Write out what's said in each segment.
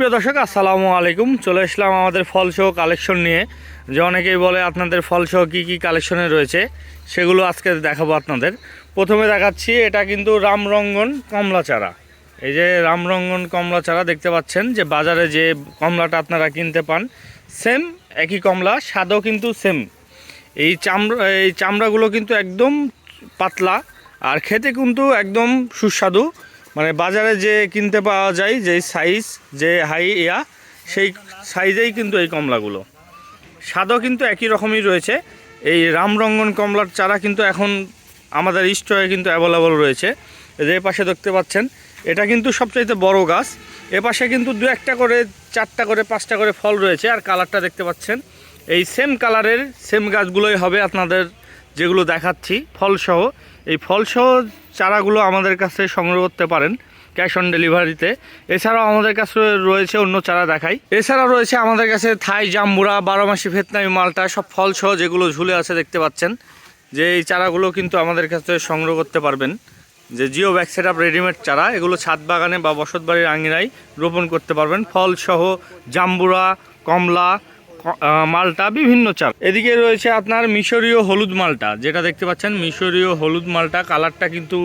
সুপ্রিয় দর্শক, আসসালামু আলাইকুম। চলে আসলাম আমাদের ফলসহ কালেকশন নিয়ে। যে অনেকেই বলে আপনাদের ফলসহ কী কী কালেকশনে রয়েছে, সেগুলো আজকে দেখাবো আপনাদের। প্রথমে দেখাচ্ছি, এটা কিন্তু রামরঙ্গন কমলা চারা। এই যে রামরঙ্গন কমলা চারা দেখতে পাচ্ছেন যে বাজারে যে কমলাটা আপনারা কিনতে পান, সেম একই কমলা, স্বাদও কিন্তু সেম। এই চামড়া, এই চামড়াগুলো কিন্তু একদম পাতলা, আর খেতে কিন্তু একদম সুস্বাদু। মানে বাজারে যে কিনতে পাওয়া যায়, যে সাইজ যে হাই ইয়া সেই সাইজেই কিন্তু এই কমলাগুলো। স্বাদও কিন্তু একই রকমই রয়েছে। এই রামরঙ্গন কমলার চারা কিন্তু এখন আমাদের স্টোরে কিন্তু অ্যাভেলেবল রয়েছে। যে পাশে দেখতে পাচ্ছেন, এটা কিন্তু সবচাইতে বড় গাছ। এ পাশে কিন্তু দু একটা করে, চারটা করে, পাঁচটা করে ফল রয়েছে। আর কালারটা দেখতে পাচ্ছেন, এই সেম কালারের সেম গাছগুলোই হবে আপনাদের যেগুলো দেখাচ্ছি, ফলসহ। এই ফলসহ চারাগুলো আমাদের কাছে সংগ্রহ করতে পারেন ক্যাশ অন ডেলিভারিতে। এছাড়াও আমাদের কাছে রয়েছে অন্য চারা দেখাই। এছাড়াও রয়েছে আমাদের কাছে থাই, জাম্বুরা বারোমাসি ভিয়েতনামি মালটা, সব ফলসহ যেগুলো ঝুলে আছে দেখতে পাচ্ছেন। যে এই চারাগুলো কিন্তু আমাদের কাছে সংগ্রহ করতে পারবেন। যে geo bag set up readymade চারা, এগুলো ছাদ বাগানে বা বসত বাড়ির আঙিনায় রোপণ করতে পারবেন। ফল সহ জাম্বুরা, কমলা মালটা বিভিন্ন চাল। এদিকে রয়েছে আপনার মিশরীয় হলুদ মালটা। যেটা দেখতে পাচ্ছেন, মিশরীয় হলুদ মালটা, কালারটা কিন্তু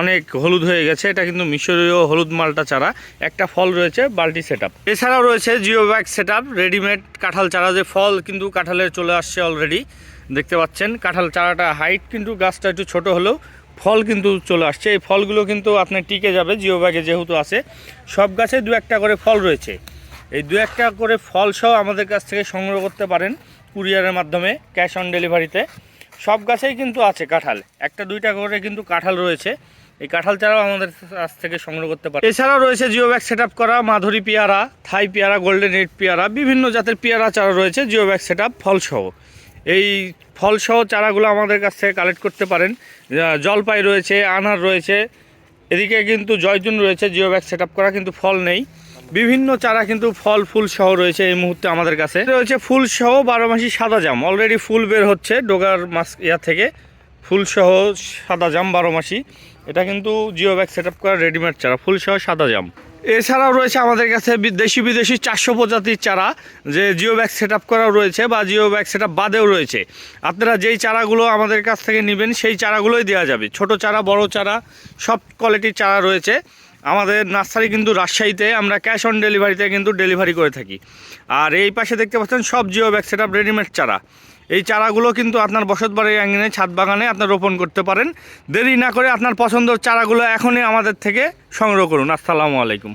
অনেক হলুদ হয়ে গেছে। এটা কিন্তু মিশরীয় হলুদ মালটা চারা একটা ফল রয়েছে বাল্টি সেট আপ এছাড়াও রয়েছে geo bag set up readymade কাঁঠাল চারা। যে ফল কিন্তু কাঁঠালের চলে আসছে অলরেডি দেখতে পাচ্ছেন, কাঁঠাল চারাটা হাইট কিন্তু গাছটা একটু ছোট হলেও ফল কিন্তু চলে আসছে। এই ফলগুলো কিন্তু আপনার টিকে যাবে জিও ব্যাগে যেহেতু আছে। সব গাছে দু একটা করে ফল রয়েছে। এই দু একটা করে ফল সহ আমাদের কাছ থেকে সংগ্রহ করতে পারেন কুরিয়ারের মাধ্যমে, ক্যাশ অন ডেলিভারিতে। সব গাছেই কিন্তু আছে কাঁঠাল। একটা দুইটা করে কিন্তু কাঁঠাল রয়েছে। এই কাঁঠাল চারাও আমাদের কাছ থেকে সংগ্রহ করতে পারে এছাড়াও রয়েছে জিও ব্যাগ সেট করা, মাধুরী পেয়ারা, থাই পেয়ারা, গোল্ডেন রেড পেয়ারা, বিভিন্ন জাতের পেয়ারা চারা রয়েছে জিও ব্যাগ সেট আপ ফলসহ এই ফলসহ চারাগুলো আমাদের কাছ থেকে কালেক্ট করতে পারেন। জলপাই রয়েছে, আনার রয়েছে। এদিকে কিন্তু জয়তুন রয়েছে জিও ব্যাগ সেট করা, কিন্তু ফল নেই। বিভিন্ন চারা কিন্তু ফল, ফুল সহ রয়েছে এই মুহূর্তে আমাদের কাছে। রয়েছে ফুল সহ বারো মাসি সাদা জাম। অলরেডি ফুল বের হচ্ছে ডোগার মাস ইয়া থেকে। ফুল সহ সাদা জাম বারো মাসি। এটা কিন্তু জিও ব্যাগ সেট আপ করা রেডিমেড চারা, ফুল সহ সাদা জাম। এছাড়াও রয়েছে আমাদের কাছে দেশি বিদেশি চারশো প্রজাতির চারা, যে জিও ব্যাগ সেট আপ করাও রয়েছে বা জিও ব্যাগ সেট আপ বাদেও রয়েছে। আপনারা যেই চারাগুলো আমাদের কাছ থেকে নেবেন, সেই চারাগুলোই দেওয়া যাবে। ছোট চারা, বড় চারা, সব কোয়ালিটির চারা রয়েছে। আমাদের নার্সারি কিন্তু রাজশাহীতে, আমরা ক্যাশ অন ডেলিভারিতে কিন্তু ডেলিভারি করে থাকি। আর এই পাশে দেখতে পাচ্ছেন সব জিও ব্যাগ সেট রেডিমেড চারা। এই চারাগুলো কিন্তু আপনার বসত বাড়ি আঙ্গিনে ছাদ বাগানে আপনার রোপণ করতে পারেন। দেরি না করে আপনার পছন্দ চারাগুলো এখনই আমাদের থেকে সংগ্রহ করুন। আসসালামু আলাইকুম।